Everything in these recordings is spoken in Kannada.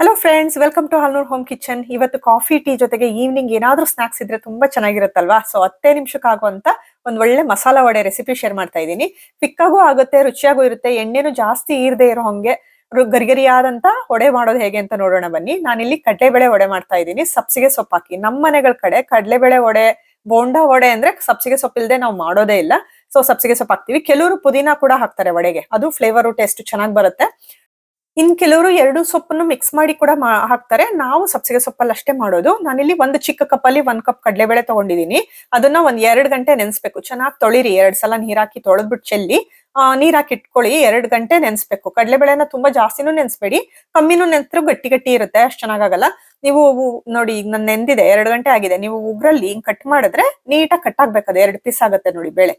Hello friends welcome to Halnur home kitchen ಇವತ್ತು ಕಾಫಿ ಟೀ ಜೊತೆಗೆ ಈವ್ನಿಂಗ್ ಏನಾದ್ರೂ ಸ್ನಾಕ್ಸ್ ಇದ್ರೆ ತುಂಬಾ ಚೆನ್ನಾಗಿರುತ್ತಲ್ವಾ? ಸೊ ಹತ್ತೇ ನಿಮಿಷಕ್ಕೆ ಆಗುವಂತ ಒಂದ್ ಒಳ್ಳೆ ಮಸಾಲಾ ವಡೆ ರೆಸಿಪಿ ಶೇರ್ ಮಾಡ್ತಾ ಇದ್ದೀನಿ. ಪಿಕ್ಕಾಗೂ ಆಗುತ್ತೆ, ರುಚಿಯಾಗೂ ಇರುತ್ತೆ, ಎಣ್ಣೆನೂ ಜಾಸ್ತಿ ಇರದೆ ಇರೋ ಹಂಗೆ ಗರಿಗರಿಯಾದಂತ ವಡೆ ಮಾಡೋದು ಹೇಗೆ ಅಂತ ನೋಡೋಣ ಬನ್ನಿ. ನಾನಿಲ್ಲಿ ಕಡಲೆಬೇಳೆ ವಡೆ ಮಾಡ್ತಾ ಇದ್ದೀನಿ. ಸಬ್ಸಿಗೆ ಸೊಪ್ಪು ಹಾಕಿ. ನಮ್ಮ ಮನೆಗಳ ಕಡೆ ಕಡಲೆಬೇಳೆ ವಡೆ, ಬೋಂಡಾ ವಡೆ ಅಂದ್ರೆ ಸಬ್ಸಿಗೆ ಸೊಪ್ಪು ಇಲ್ಲದೆ ನಾವು ಮಾಡೋದೇ ಇಲ್ಲ. ಸೊ ಸಬ್ಸಿಗೆ ಸೊಪ್ಪು ಹಾಕ್ತಿವಿ. ಕೆಲವರು ಪುದೀನ ಕೂಡ ಹಾಕ್ತಾರೆ ವಡೆಗೆ. ಅದು ಫ್ಲೇವರು ಟೇಸ್ಟ್ ಚೆನ್ನಾಗಿ ಬರುತ್ತೆ. ಇನ್ ಕೆಲವರು ಎರಡು ಸೊಪ್ಪನ್ನು ಮಿಕ್ಸ್ ಮಾಡಿ ಕೂಡ ಹಾಕ್ತಾರೆ. ನಾವು ಸಬ್ಸಿಗೆ ಸೊಪ್ಪಲ್ಲಿ ಅಷ್ಟೇ ಮಾಡೋದು. ನಾನಿಲ್ಲಿ ಒಂದು ಚಿಕ್ಕ ಕಪ್ ಅಲ್ಲಿ ಒಂದ್ ಕಪ್ ಕಡಲೆಬೇಳೆ ತಗೊಂಡಿದೀನಿ. ಅದನ್ನ ಒಂದ್ ಎರಡು ಗಂಟೆ ನೆನೆಸ್ಬೇಕು. ಚೆನ್ನಾಗಿ ತೊಳಿರಿ. ಎರಡ್ ಸಲ ನೀರ್ ಹಾಕಿ ತೊಳೆದ್ಬಿಟ್ಟು ಚೆಲ್ಲಿ. ನೀರ್ ಹಾಕಿ ಇಟ್ಕೊಳ್ಳಿ. ಎರಡ್ ಗಂಟೆ ನೆನೆಸ್ಬೇಕು. ಕಡಲೆಬೇಳೆನ ತುಂಬಾ ಜಾಸ್ತಿನೂ ನೆನ್ಸ್ಬೇಡಿ. ಕಮ್ಮಿನೂ ನೆನ್ಸ್ರು ಗಟ್ಟಿ ಗಟ್ಟಿ ಇರುತ್ತೆ. ಅಷ್ಟು ಚೆನ್ನಾಗಾಗಲ್ಲ. ನೀವು ನೋಡಿ ಈಗ ನಾನು ನೆಂದಿದೆ ಎರಡು ಗಂಟೆ ಆಗಿದೆ. ನೀವು ಉಗ್ರಲ್ಲಿ ಹಿಂಗ್ ಕಟ್ ಮಾಡಿದ್ರೆ ನೀಟಾಗಿ ಕಟ್ ಆಗ್ಬೇಕು. ಎರಡು ಪೀಸ್ ಆಗುತ್ತೆ ನೋಡಿ ಬೇಳೆ.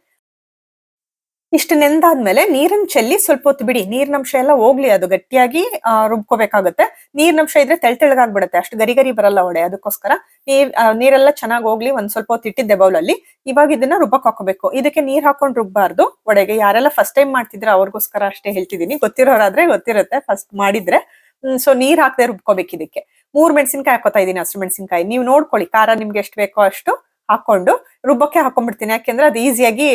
ಇಷ್ಟು ನೆಂದಾದ್ಮೇಲೆ ನೀರನ್ನ ಚೆಲ್ಲಿ ಸ್ವಲ್ಪ ಹೊತ್ತು ಬಿಡಿ. ನೀರಿನಂಶ ಎಲ್ಲ ಹೋಗ್ಲಿ, ಅದು ಗಟ್ಟಿಯಾಗಿ ರುಬ್ಕೋಬೇಕಾಗುತ್ತೆ. ನೀರಿನಂಶ ಇದ್ರೆ ತೆಳ್ ತೆಳಗಾಗ್ಬಿಡುತ್ತೆ. ಅಷ್ಟು ಗರಿ ಗರಿ ಬರಲ್ಲ ಒಡೆ. ಅದಕ್ಕೋಸ್ಕರ ನೀರ್ ನೀರೆಲ್ಲ ಚೆನ್ನಾಗಿ ಹೋಗ್ಲಿ. ಒಂದ್ ಸ್ವಲ್ಪ ಹೊತ್ತು ಇಟ್ಟಿದ್ದೆ ಬೌಲಲ್ಲಿ. ಇವಾಗ ಇದನ್ನ ರುಬ್ಬಕ್ ಹಾಕೋಬೇಕು ಇದಕ್ಕೆ ನೀರ್ ಹಾಕೊಂಡ್ ರುಬ್ಬಾರ್ದು ಒಡೆಗೆ. ಯಾರೆಲ್ಲ ಫಸ್ಟ್ ಟೈಮ್ ಮಾಡ್ತಿದ್ರೆ ಅವ್ರಿಗೋಸ್ಕರ ಅಷ್ಟೇ ಹೇಳ್ತಿದೀನಿ ಗೊತ್ತಿರೋರಾದ್ರೆ ಗೊತ್ತಿರುತ್ತೆ ಫಸ್ಟ್ ಮಾಡಿದ್ರೆ. ಸೊ ನೀರ್ ಹಾಕದೆ ರುಬ್ಕೋಬೇಕು ಇದಕ್ಕೆ. ಮೂರ್ ಮೆಣಸಿನ್ಕಾಯಿ ಹಾಕೋತಾ ಇದೀನಿ. ಹಸಿರು ಮೆಣಸಿನ್ಕಾಯಿ. ನೀವು ನೋಡ್ಕೊಳ್ಳಿ. ಖಾರ ನಿಮ್ಗೆ ಎಷ್ಟು ಬೇಕೋ ಅಷ್ಟು ಹಾಕೊಂಡು ರುಬ್ಬಕ್ಕೆ ಹಾಕೊಂಡ್ಬಿಡ್ತೀನಿ. ಯಾಕೆಂದ್ರೆ ಅದು ಈಸಿಯಾಗಿ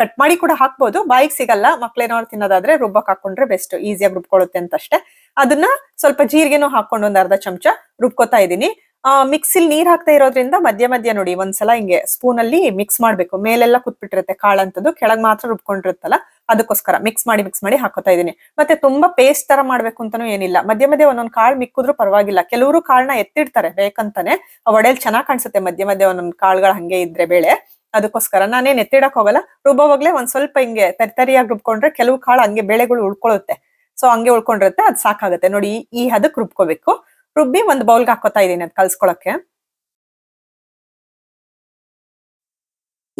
ಕಟ್ ಮಾಡಿ ಕೂಡ ಹಾಕ್ಬೋದು. ಬಾಯಿಗೆ ಸಿಗಲ್ಲ. ಮಕ್ಳೇನಾದ್ರು ತಿನ್ನೋದಾದ್ರೆ ರುಬ್ಬಕ್ಕೆ ಹಾಕೊಂಡ್ರೆ ಬೆಸ್ಟ್. ಈಸಿಯಾಗಿ ರುಬ್ಕೊಳ್ಳುತ್ತೆ ಅಂತ ಅಷ್ಟೇ ಅದನ್ನ ಸ್ವಲ್ಪ ಜೀರಿಗೆನೂ ಹಾಕೊಂಡು ಒಂದ್ ಅರ್ಧ ಚಮಚ ರುಬ್ಕೋತಾ ಇದೀನಿ ಆ, ಮಿಕ್ಸಿಲ್ ನೀರ್ ಹಾಕ್ತಾ ಇರೋದ್ರಿಂದ ಮಧ್ಯ ಮಧ್ಯ ನೋಡಿ, ಒಂದ್ಸಲ ಹಿಂಗೆ ಸ್ಪೂನ್ ಅಲ್ಲಿ ಮಿಕ್ಸ್ ಮಾಡ್ಬೇಕು. ಮೇಲೆಲ್ಲ ಕುತ್ಬಿಟ್ಟಿರುತ್ತೆ ಕಾಳಂತದ್ದು ಕೆಳಗ್ ಮಾತ್ರ ರುಬ್ಕೊಂಡಿರುತ್ತಲ್ಲ. ಅದಕ್ಕೋಸ್ಕರ ಮಿಕ್ಸ್ ಮಾಡಿ ಮಿಕ್ಸ್ ಮಾಡಿ ಹಾಕೋತಾ ಇದ್ದೀನಿ. ಮತ್ತೆ ತುಂಬಾ ಪೇಸ್ಟ್ ತರ ಮಾಡ್ಬೇಕು ಅಂತಾನು ಏನಿಲ್ಲ. ಮಧ್ಯ ಮಧ್ಯ ಒಂದೊಂದು ಕಾಳು ಮಿಕ್ಕಿದ್ರು ಪರವಾಗಿಲ್ಲ. ಕೆಲವರು ಕಾಳನ್ನ ಎತ್ತಿಡ್ತಾರೆ ಬೇಕಂತಾನೆ. ಆ ವಡೆಯಲ್ಲಿ ಚೆನ್ನಾಗ್ ಕಾಣಿಸುತ್ತೆ ಮಧ್ಯ ಮಧ್ಯೆ ಒಂದೊಂದು ಕಾಳುಗಳು ಹಂಗೆ ಇದ್ರೆ ಬೇಳೆ. ಅದಕ್ಕೋಸ್ಕರ ನಾನೇನ್ ಎತ್ತಿಡಕ್ ಹೋಗಲ್ಲ. ರುಬ್ಬೋವಾಗ್ಲೇ ಒಂದ್ ಸ್ವಲ್ಪ ಹಿಂಗೆ ತರಿತರಿಯಾಗಿ ರುಬ್ಕೊಂಡ್ರೆ ಕೆಲವು ಕಾಳು ಹಂಗೆ ಬೇಳೆಗಳು ಉಳ್ಕೊಳ್ಳುತ್ತೆ ಸೊ ಹಂಗೆ ಉಳ್ಕೊಂಡಿರುತ್ತೆ, ಅದ್ ಸಾಕಾಗುತ್ತೆ. ನೋಡಿ, ಈ- ಹದಕ್ ರುಬ್ಕೋಬೇಕು. ರುಬ್ಬಿ ಒಂದ್ ಬೌಲ್ಗೆ ಹಾಕೋತಾ ಇದೀನಿ ಅದ್ ಕಲ್ಸ್ಕೊಳಕ್ಕೆ.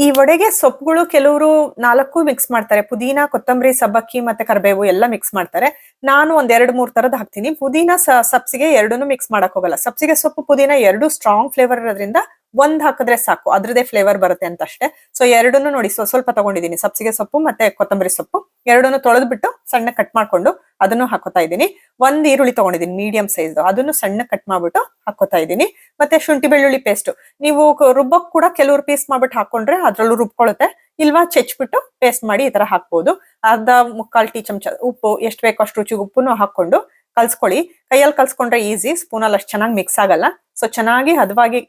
ಈ ವಡೆಗೆ ಸೊಪ್ಪುಗಳು ಕೆಲವರು ನಾಲ್ಕು ಮಿಕ್ಸ್ ಮಾಡ್ತಾರೆ. ಪುದೀನ, ಕೊತ್ತಂಬರಿ, ಸಬ್ಬಕ್ಕಿ ಮತ್ತೆ ಕರಿಬೇವು ಎಲ್ಲ ಮಿಕ್ಸ್ ಮಾಡ್ತಾರೆ. ನಾನು ಒಂದ್ ಎರಡ್ ಮೂರ್ ತರದ್ ಹಾಕ್ತೀನಿ. ಪುದೀನ ಸಬ್ಸಿಗೆ ಎರಡನ್ನೂ ಮಿಕ್ಸ್ ಮಾಡಕ್ ಹೋಗಲ್ಲ. ಸಬ್ಸಿಗೆ ಸೊಪ್ಪು, ಪುದೀನ ಎರಡು ಸ್ಟ್ರಾಂಗ್ ಫ್ಲೇವರ್ ಇರೋದ್ರಿಂದ ಒಂದ್ ಹಾಕಿದ್ರೆ ಸಾಕು ಅದ್ರದೇ ಫ್ಲೇವರ್ ಬರುತ್ತೆ ಅಂತ ಅಷ್ಟೇ ಸೊ ಎರಡನ್ನೂ ನೋಡಿ, ಸೊ ಸ್ವಲ್ಪ ತಗೊಂಡಿದ್ದೀನಿ. ಸಬ್ಸಿಗೆ ಸೊಪ್ಪು ಮತ್ತೆ ಕೊತ್ತಂಬರಿ ಸೊಪ್ಪು. ಎರಡನ್ನೂ ತೊಳೆದ್ಬಿಟ್ಟು ಸಣ್ಣ ಕಟ್ ಮಾಡ್ಕೊಂಡು ಅದನ್ನು ಹಾಕೋತಾ ಇದ್ದೀನಿ. ಒಂದ್ ಈರುಳ್ಳಿ ತಗೊಂಡಿದ್ದೀನಿ ಮೀಡಿಯಂ ಸೈಜ್ ಅದನ್ನು ಸಣ್ಣ ಕಟ್ ಮಾಡ್ಬಿಟ್ಟು ಹಾಕೋತಾ ಇದ್ದೀನಿ. ಮತ್ತೆ ಶುಂಠಿ ಬೆಳ್ಳುಳ್ಳಿ ಪೇಸ್ಟ್ ನೀವು ರುಬ್ಬಕ್ ಕೂಡ ಕೆಲವ್ರು ಪೀಸ್ ಮಾಡ್ಬಿಟ್ಟು ಹಾಕೊಂಡ್ರೆ ಅದ್ರಲ್ಲೂ ರುಬ್ಕೊಳ್ಳುತ್ತೆ ಇಲ್ವಾ ಚೆಚ್ಬಿಟ್ಟು ಪೇಸ್ಟ್ ಮಾಡಿ ಈ ತರ ಹಾಕ್ಬೋದು. ಅರ್ಧ ಮುಕ್ಕಾಲ್ ಟೀ ಚಮಚ ಉಪ್ಪು, ಎಷ್ಟು ಬೇಕೋ ಅಷ್ಟು ರುಚಿಗೆ ಉಪ್ಪನ್ನು ಹಾಕೊಂಡು ಕಲ್ಸ್ಕೊಳ್ಳಿ. ಕೈಯಲ್ಲಿ ಕಲ್ಸ್ಕೊಂಡ್ರೆ ಈಸಿ ಸ್ಪೂನಲ್ಲಿ ಅಷ್ಟು ಚೆನ್ನಾಗಿ ಮಿಕ್ಸ್ ಆಗಲ್ಲ. ಸೊ ಚೆನ್ನಾಗಿ ಹದವಾಗಿ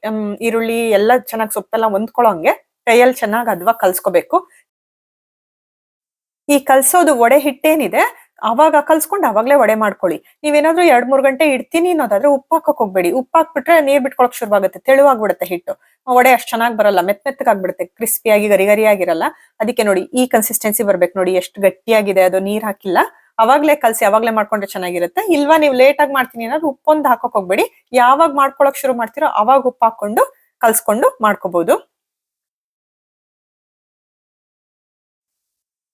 ಈರುಳ್ಳಿ ಎಲ್ಲ ಚೆನ್ನಾಗಿ ಸೊಪ್ಪೆಲ್ಲ ಹೊಂದ್ಕೊಳ್ಳೋ ಹಂಗೆ ಕೈಯಲ್ಲಿ ಚೆನ್ನಾಗಿ ಹದವಾಗಿ ಕಲ್ಸ್ಕೋಬೇಕು. ಈ ಕಲ್ಸೋದು ವಡೆ ಹಿಟ್ಟೇನಿದೆ, ಅವಾಗ ಕಲ್ಸ್ಕೊಂಡು ಅವಾಗ್ಲೇ ವಡೆ ಮಾಡ್ಕೊಳ್ಳಿ. ನೀವೇನಾದ್ರೂ ಎರಡ್, ಮೂರ್ ಗಂಟೆ ಇಡ್ತೀನಿ ಅನ್ನೋದಾದ್ರೆ ಉಪ್ಪು ಹಾಕಕ್ ಹೋಗ್ಬೇಡಿ. ಉಪ್ಪು ಹಾಕ್ಬಿಟ್ರೆ ನೀರ್ ಬಿಟ್ಕೊಳಕ್ ಶುರುವಾಗುತ್ತೆ, ತೆಳುವಾಗ್ಬಿಡುತ್ತೆ ಹಿಟ್ಟು. ವಡೆ ಅಷ್ಟು ಚೆನ್ನಾಗಿ ಬರಲ್ಲ ಮೆತ್ ಮೆತ್ತಗಾಗ್ಬಿಡುತ್ತೆ ಕ್ರಿಸ್ಪಿಯಾಗಿ ಗರಿ ಆಗಿರಲ್ಲ. ಅದಕ್ಕೆ ನೋಡಿ, ಈ ಕನ್ಸಿಸ್ಟೆನ್ಸಿ ಬರ್ಬೇಕು ನೋಡಿ, ಎಷ್ಟು ಗಟ್ಟಿಯಾಗಿದೆ, ಅದು ನೀರ್ ಹಾಕಿಲ್ಲ. ಅವಾಗ್ಲೇ ಕಲ್ಸಿ, ಅವಾಗ್ಲೇ ಮಾಡ್ಕೊಂಡ್ರೆ ಚೆನ್ನಾಗಿರುತ್ತೆ. ಇಲ್ವಾ ನೀವು ಲೇಟ್ ಆಗಿ ಮಾಡ್ತೀನಿ ಅನ್ನೋದು ಉಪ್ಪೊಂದು ಹಾಕೋಕ್ ಹೋಗ್ಬೇಡಿ. ಯಾವಾಗ ಮಾಡ್ಕೊಳಕ್ ಶುರು ಮಾಡ್ತೀರೋ ಅವಾಗ ಉಪ್ಪು ಹಾಕೊಂಡು ಕಲ್ಸ್ಕೊಂಡು ಮಾಡ್ಕೋಬಹುದು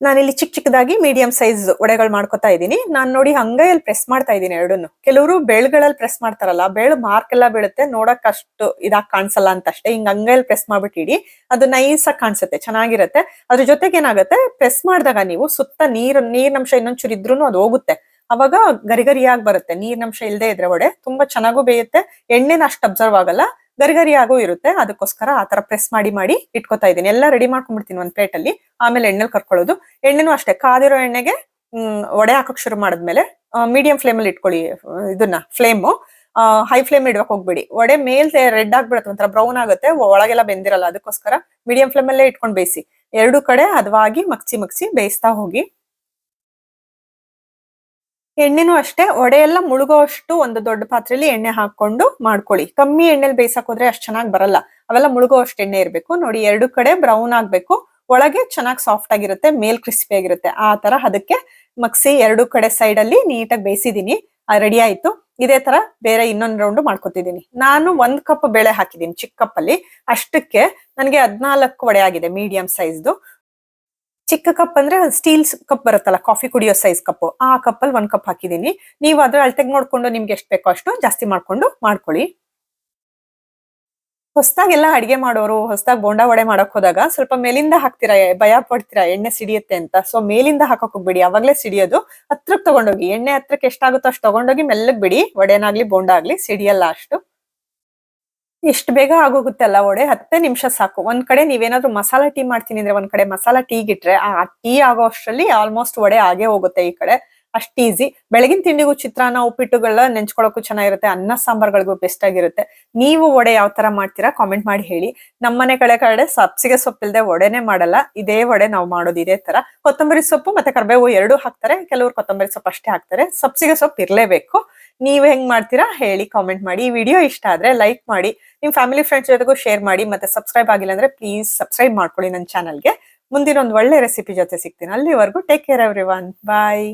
ನಾನಿಲ್ಲಿ ಚಿಕ್ಕ ಚಿಕ್ಕದಾಗಿ ಮೀಡಿಯಂ ಸೈಜ್ ಒಡೆಗಳು ಮಾಡ್ಕೊತಾ ಇದ್ದೀನಿ. ನಾನು ನೋಡಿ ಹಂಗೈಯಲ್ಲಿ ಪ್ರೆಸ್ ಮಾಡ್ತಾ ಇದ್ದೀನಿ ಎರಡನ್ನು. ಕೆಲವರು ಬೆಳ್ಗಳಲ್ಲಿ ಪ್ರೆಸ್ ಮಾಡ್ತಾರಲ್ಲ ಬೆಳು ಮಾರ್ಕ್ ಎಲ್ಲ ಬೀಳುತ್ತೆ, ನೋಡಕ್ ಅಷ್ಟು ಇದಾಗ್ ಕಾಣಿಸಲ್ಲ ಅಂತ ಅಷ್ಟೇ ಹಿಂಗ್ ಅಂಗೈಯಲ್ಲಿ ಪ್ರೆಸ್ ಮಾಡ್ಬಿಟ್ಟಿಡಿ, ಅದು ನೈಸ್ ಆಗಿ ಕಾಣಿಸುತ್ತೆ, ಚೆನ್ನಾಗಿರುತ್ತೆ. ಅದ್ರ ಜೊತೆಗೆ ಏನಾಗುತ್ತೆ ಪ್ರೆಸ್ ಮಾಡಿದಾಗ ನೀವು ಸುತ್ತ ನೀರು ನೀರಿನಂಶ ಇನ್ನೊಂದ್ ಚೂರು ಇದ್ರೂನು ಅದು ಹೋಗುತ್ತೆ. ಅವಾಗ ಗರಿಗರಿಯಾಗಿ ಬರುತ್ತೆ ನೀರಿನಂಶ ಇಲ್ಲದೆ ಇದ್ರೆ ವಡೆ. ತುಂಬಾ ಚೆನ್ನಾಗೂ ಬೇಯುತ್ತೆ, ಎಣ್ಣೆನ ಅಷ್ಟು ಅಬ್ಸರ್ವ್ ಆಗಲ್ಲ. ಗರಿ ಗರಿಯಾಗೂ ಇರುತ್ತೆ. ಅದಕ್ಕೋಸ್ಕರ ಆ ತರ ಪ್ರೆಸ್ ಮಾಡಿ ಮಾಡಿ ಇಟ್ಕೋತಾ ಇದ್ದೀನಿ. ಎಲ್ಲ ರೆಡಿ ಮಾಡ್ಕೊಂಡ್ಬಿಡ್ತೀನಿ ಒಂದ್ ಪ್ಲೇಟ್ ಅಲ್ಲಿ. ಆಮೇಲೆ ಎಣ್ಣೆಲಿ ಕರ್ಕೊಳ್ಳೋದು. ಎಣ್ಣೆನೂ ಅಷ್ಟೇ. ಕಾದಿರೋ ಎಣ್ಣೆಗೆ ಒಡೆ ಹಾಕಕ್ ಶುರು ಮಾಡಿದ್ಮೇಲೆ ಮೀಡಿಯಂ ಫ್ಲೇಮ್ ಅಲ್ಲಿ ಇಟ್ಕೊಳ್ಳಿ, ಇದನ್ನ ಫ್ಲೇಮು ಹೈ ಫ್ಲೇಮ್ ಇಡಕ್ ಹೋಗ್ಬೇಡಿ. ವಡೆ ಮೇಲ್ ರೆಡ್ ಆಗ್ಬಿಡುತ್ತೆ, ಒಂಥರ ಬ್ರೌನ್ ಆಗುತ್ತೆ ಒಳಗೆಲ್ಲ ಬೆಂದಿರಲ್ಲ. ಅದಕ್ಕೋಸ್ಕರ ಮೀಡಿಯಂ ಫ್ಲೇಮ್ ಅಲ್ಲೇ ಇಟ್ಕೊಂಡು ಬೇಯಿಸಿ. ಎರಡು ಕಡೆ ಹದವಾಗಿ ಮಗ್ಸಿ ಮಗ್ಸಿ ಬೇಯಿಸ್ತಾ ಹೋಗಿ. ಎಣ್ಣೆನೂ ಅಷ್ಟೇ ಒಡೆ ಎಲ್ಲ ಮುಳುಗೋಷ್ಟು ಒಂದು ದೊಡ್ಡ ಪಾತ್ರೆಯಲ್ಲಿ ಎಣ್ಣೆ ಹಾಕೊಂಡು ಮಾಡ್ಕೊಳ್ಳಿ. ಕಮ್ಮಿ ಎಣ್ಣೆಲಿ ಬೇಯಿಸಕ್ ಹೋದ್ರೆ ಅಷ್ಟು ಚೆನ್ನಾಗಿ ಬರಲ್ಲ. ಅವೆಲ್ಲ ಮುಳುಗೋ ಅಷ್ಟು ಎಣ್ಣೆ ಇರಬೇಕು. ನೋಡಿ ಎರಡು ಕಡೆ ಬ್ರೌನ್ ಆಗ್ಬೇಕು. ಒಳಗೆ ಚೆನ್ನಾಗಿ ಸಾಫ್ಟ್ ಆಗಿರುತ್ತೆ, ಮೇಲ್ ಕ್ರಿಸ್ಪಿ ಆಗಿರುತ್ತೆ. ಆ ತರ ಅದಕ್ಕೆ ಮಗ್ಸಿ ಎರಡು ಕಡೆ ಸೈಡ್ ಅಲ್ಲಿ ನೀಟಾಗಿ ಬೇಯಿಸಿದೀನಿ. ರೆಡಿ ಆಯ್ತು. ಇದೇ ತರ ಬೇರೆ ಇನ್ನೊಂದು ರೌಂಡ್ ಮಾಡ್ಕೊತಿದೀನಿ. ನಾನು ಒಂದ್ ಕಪ್ ಬೇಳೆ ಹಾಕಿದೀನಿ ಚಿಕ್ಕ ಕಪ್ ಅಲ್ಲಿ ಅಷ್ಟಕ್ಕೆ ನನಗೆ ಹದ್ನಾಲ್ಕು ವಡೆ ಆಗಿದೆ ಮೀಡಿಯಂ ಸೈಜ್ದು ಚಿಕ್ಕ ಕಪ್ ಅಂದ್ರೆ ಸ್ಟೀಲ್ ಕಪ್ ಬರುತ್ತಲ್ಲ ಕಾಫಿ ಕುಡಿಯೋ ಸೈಜ್ ಕಪ್ ಆ ಕಪ್ ಅಲ್ಲಿ ಒಂದ್ ಕಪ್ ಹಾಕಿದೀನಿ ನೀವು ಅದ್ರ ಅಳತೆಗ್ ನೋಡ್ಕೊಂಡು ನಿಮ್ಗೆ ಎಷ್ಟು ಬೇಕೋ ಅಷ್ಟು ಜಾಸ್ತಿ ಮಾಡ್ಕೊಂಡು ಮಾಡ್ಕೊಳ್ಳಿ. ಹೊಸದಾಗೆಲ್ಲ ಅಡಿಗೆ ಮಾಡೋರು, ಹೊಸದಾಗಿ ಬೋಂಡ ವಡೆ ಮಾಡಕ್ ಹೋದಾಗ ಸ್ವಲ್ಪ ಮೇಲಿಂದ ಹಾಕ್ತೀರಾ, ಭಯ ಪಡ್ತೀರಾ, ಎಣ್ಣೆ ಸಿಡಿಯುತ್ತೆ ಅಂತ? ಸೊ ಮೇಲಿಂದ ಹಾಕಕ್ ಹೋಗ್ಬಿಡಿ, ಅವಾಗ್ಲೇ ಸಿಡಿಯೋದು. ಹತ್ರಕ್ ತಗೊಂಡೋಗಿ, ಎಣ್ಣೆ ಹತ್ರಕ್ಕೆ ಎಷ್ಟಾಗುತ್ತೋ ಅಷ್ಟು ತಗೊಂಡೋಗಿ ಮೆಲ್ಲಗ್ ಬಿಡಿ, ವಡೆನಾಗ್ಲಿ ಬೋಂಡ ಆಗ್ಲಿ ಸಿಡಿಯಲ್ಲ ಅಷ್ಟು. ಎಷ್ಟು ಬೇಗ ಆಗೋಗುತ್ತೆ ಅಲ್ಲ ವಡೆ? ಹತ್ತೇ ನಿಮಿಷ ಸಾಕು. ಒಂದ್ ಕಡೆ ನೀವೇನಾದ್ರೂ ಮಸಾಲಾ ಟೀ ಮಾಡ್ತೀನಿ ಅಂದ್ರೆ ಒಂದ್ ಕಡೆ ಮಸಾಲ ಟೀ ಗಿಟ್ರೆ ಆ ಟೀ ಆಗೋ ಅಷ್ಟರಲ್ಲಿ ಆಲ್ಮೋಸ್ಟ್ ವಡೆ ಆಗೇ ಹೋಗುತ್ತೆ ಈ ಕಡೆ. ಅಷ್ಟ್ ಈಸಿ ಬೆಳಗಿನ ತಿಂಡಿಗೂ ಚಿತ್ರಾನ್ನ ಉಪ್ಪಿಟ್ಟುಗಳ ನೆಂಚ್ಕೊಳಕ್ಕೂ ಚೆನ್ನಾಗಿರುತ್ತೆ. ಅನ್ನ ಸಾಂಬಾರ್ಗಳಿಗೂ ಬೆಸ್ಟ್ ಆಗಿರುತ್ತೆ. ನೀವು ವಡೆ ಯಾವ ತರ ಮಾಡ್ತೀರಾ ಕಾಮೆಂಟ್ ಮಾಡಿ ಹೇಳಿ. ನಮ್ಮನೆ ಕಡೆ ಕಡೆ ಸಬ್ಸಿಗೆ ಸೊಪ್ಪಿಲ್ದೆ ವಡೆನೆ ಮಾಡಲ್ಲ. ಇದೇ ವಡೆ ನಾವು ಮಾಡೋದು ಇದೇ ತರ. ಕೊತ್ತಂಬರಿ ಸೊಪ್ಪು ಮತ್ತೆ ಕರ್ಬೇವು ಎರಡೂ ಹಾಕ್ತಾರೆ. ಕೆಲವರು ಕೊತ್ತಂಬರಿ ಸೊಪ್ಪು ಅಷ್ಟೇ ಹಾಕ್ತಾರೆ. ಸಬ್ಸಿಗೆ ಸೊಪ್ಪು ಇರಲೇಬೇಕು. ನೀವ್ ಹೆಂಗ್ ಮಾಡ್ತೀರಾ ಹೇಳಿ ಕಾಮೆಂಟ್ ಮಾಡಿ. ಈ ವಿಡಿಯೋ ಇಷ್ಟ ಆದ್ರೆ ಲೈಕ್ ಮಾಡಿ. ನಿಮ್ ಫ್ಯಾಮಿಲಿ ಫ್ರೆಂಡ್ಸ್ ಜೊತೆಗೂ ಶೇರ್ ಮಾಡಿ. ಮತ್ತೆ ಸಬ್ಸ್ಕ್ರೈಬ್ ಆಗಿಲ್ಲ ಅಂದ್ರೆ ಪ್ಲೀಸ್ ಸಬ್ಸ್ಕ್ರೈಬ್ ಮಾಡ್ಕೊಳ್ಳಿ ನನ್ನ ಚಾನಲ್ಗೆ ಮುಂದಿನ ಒಂದು ಒಳ್ಳೆ ರೆಸಿಪಿ ಜೊತೆ ಸಿಗ್ತೀನಿ. ಅಲ್ಲಿವರೆಗೂ ಟೇಕ್ ಕೇರ್ ಎವ್ರಿ ಒನ್ ಬಾಯ್